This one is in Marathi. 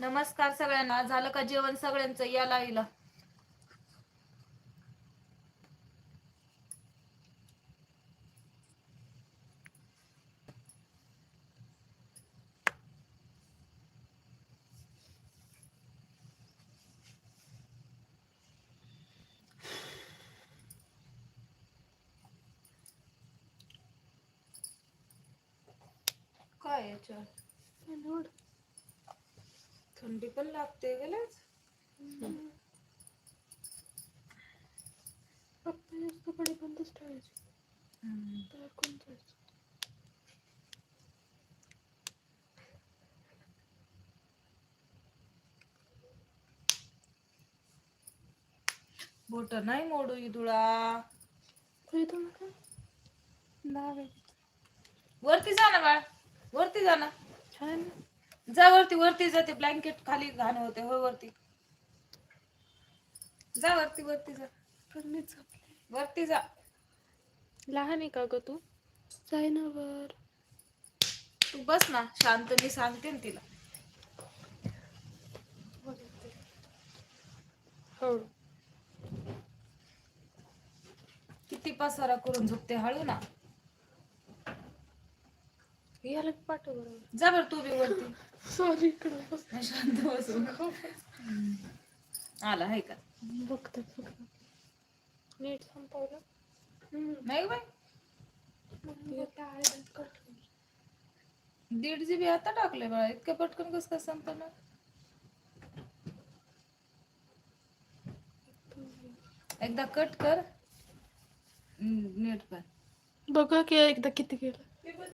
नमस्कार सगळ्यांना. झालं का जेवण सगळ्यांचं? या लाईला. काय याच्यावर? थंडी पण लागते फक्त कपडे बंदच ठेवायचे. बाहेर कोण जायचं? बोट नाही मोडू इदुळा वरती जा ना बाळ. वरती जा ना. छान. जा वरती वरती जा ते ब्लँकेट खाली घाण होते हो वरती. जा वरती वरती जा झोपले. वरती जा. लहान आहे का ग तू? जाय ना वर. तू बस ना शांत मी सांगते ना तिला. हो. किती पसारा करून झोपते हळू ना. याला पाठव बरोबर जा बरं तू बी वरती. सॉरी इकडं बस. शांत बसू. आला आहे का? बघतात बघतात नीट संपवलं. नाही बाई. दीड जीबी आता टाकले बाळा. इतक्या पटकन कसं काय संपणार एकदा कट कर. नीट कर. बघा की एकदा किती गेलं